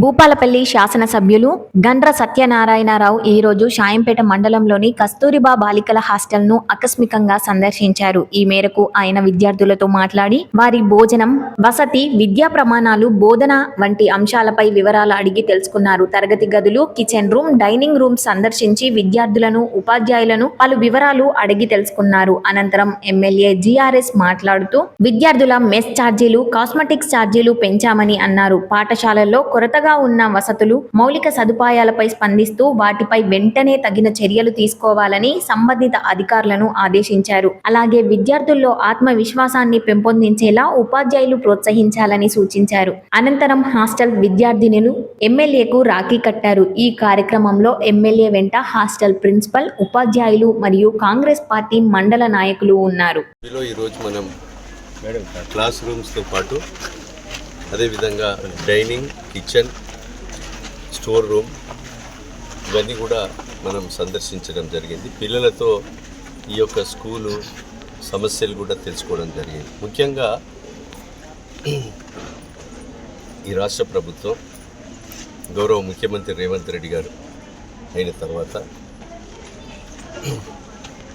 భూపాలపల్లి శాసనసభ్యులు గండ్ర సత్యనారాయణరావు ఈ రోజు షాయంపేట మండలంలోని కస్తూరిబా బాలికల హాస్టల్ను ఆకస్మికంగా సందర్శించారు. ఈ మేరకు ఆయన విద్యార్థులతో మాట్లాడి వారి భోజనం వసతి విద్యా ప్రమాణాలు బోధన వంటి అంశాలపై వివరాలు అడిగి తెలుసుకున్నారు. తరగతి గదులు కిచెన్ రూమ్ డైనింగ్ రూమ్ సందర్శించి విద్యార్థులను ఉపాధ్యాయులను పలు వివరాలు అడిగి తెలుసుకున్నారు. అనంతరం ఎమ్మెల్యే జీఆర్ఎస్ మాట్లాడుతూ విద్యార్థుల మెస్ ఛార్జీలు కాస్మెటిక్స్ ఛార్జీలు పెంచామని అన్నారు. పాఠశాలల్లో కొరతగా ఉన్న వసతులు మౌలిక సదుపాయాలపై స్పందిస్తూ వాటిపై వెంటనే తగిన చర్యలు తీసుకోవాలని సంబంధిత అధికారులను ఆదేశించారు. అలాగే విద్యార్థుల్లో ఆత్మవిశ్వాసాన్ని పెంపొందించేలా ఉపాధ్యాయులు ప్రోత్సహించాలని సూచించారు. అనంతరం హాస్టల్ విద్యార్థినులు ఎమ్మెల్యేకు రాఖీ కట్టారు. ఈ కార్యక్రమంలో ఎమ్మెల్యే వెంట హాస్టల్ ప్రిన్సిపల్ ఉపాధ్యాయులు మరియు కాంగ్రెస్ పార్టీ మండల నాయకులు ఉన్నారు. ఈరోజు మనం క్లాస్ రూమ్స్తో పాటు అదేవిధంగా డైనింగ్ కిచెన్ స్టోర్ రూమ్ ఇవన్నీ కూడా మనం సందర్శించడం జరిగింది. పిల్లలతో ఈ యొక్క స్కూలు సమస్యలు కూడా తెలుసుకోవడం జరిగింది. ముఖ్యంగా ఈ రాష్ట్ర ప్రభుత్వం గౌరవ ముఖ్యమంత్రి రేవంత్ రెడ్డి గారు అయిన తర్వాత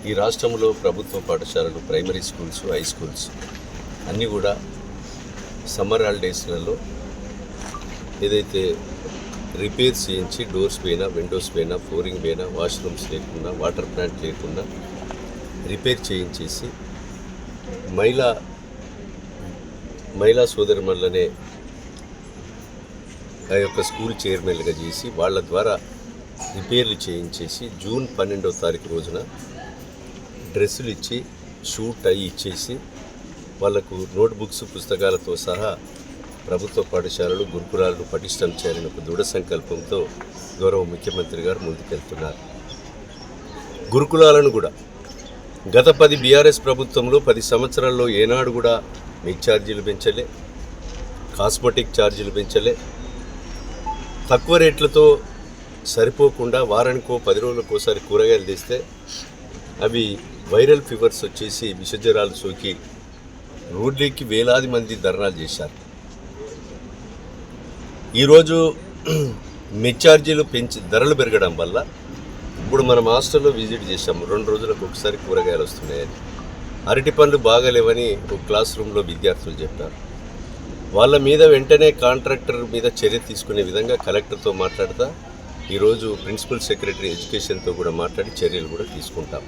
ఈ రాష్ట్రంలో ప్రభుత్వ పాఠశాలలు ప్రైమరీ స్కూల్స్ హై స్కూల్స్ అన్నీ కూడా సమ్మర్ హాలిడేస్లలో ఏదైతే రిపేర్ చేయించి డోర్స్ పైన విండోస్ పైన ఫ్లోరింగ్ పైన వాష్రూమ్స్ లేకుండా వాటర్ ప్లాంట్ లేకుండా రిపేర్ చేయించేసి మహిళా మహిళా సోదరిమణులనే ఆ యొక్క స్కూల్ చైర్మన్లుగా చేసి వాళ్ళ ద్వారా రిపేర్లు చేయించేసి జూన్ పన్నెండవ తారీఖు రోజున డ్రెస్సులు ఇచ్చి షూ టై ఇచ్చేసి వాళ్ళకు నోట్బుక్స్ పుస్తకాలతో సహా ప్రభుత్వ పాఠశాలలు గురుకులాలను పటిష్టం చేయాలని ఒక దృఢ సంకల్పంతో గౌరవ ముఖ్యమంత్రి గారు ముందుకెళ్తున్నారు. గురుకులాలను కూడా గత పది బీఆర్ఎస్ ప్రభుత్వంలో పది సంవత్సరాల్లో ఏనాడు కూడా మిగ్ ఛార్జీలు పెంచలే కాస్మెటిక్ ఛార్జీలు పెంచలే. తక్కువ రేట్లతో సరిపోకుండా వారానికో పది రోజులకు ఒకసారి కూరగాయలు తీస్తే అవి వైరల్ ఫీవర్స్ వచ్చేసి విషజ్వరాలు సోకి రోడ్లెక్కి వేలాది మంది ధర్నాలు చేశారు. ఈరోజు మెచ్చార్జీలు పెంచి ధరలు పెరగడం వల్ల ఇప్పుడు మనం హాస్టల్లో విజిట్ చేశాము రెండు రోజులకు ఒకసారి కూరగాయలు వస్తున్నాయని. అరటి పండ్లు బాగలేవని ఒక క్లాస్ రూమ్లో విద్యార్థులు చెప్పారు. వాళ్ళ మీద వెంటనే కాంట్రాక్టర్ మీద చర్య తీసుకునే విధంగా కలెక్టర్తో మాట్లాడతా ఈరోజు ప్రిన్సిపల్ సెక్రటరీ ఎడ్యుకేషన్తో కూడా మాట్లాడి చర్యలు కూడా తీసుకుంటాం.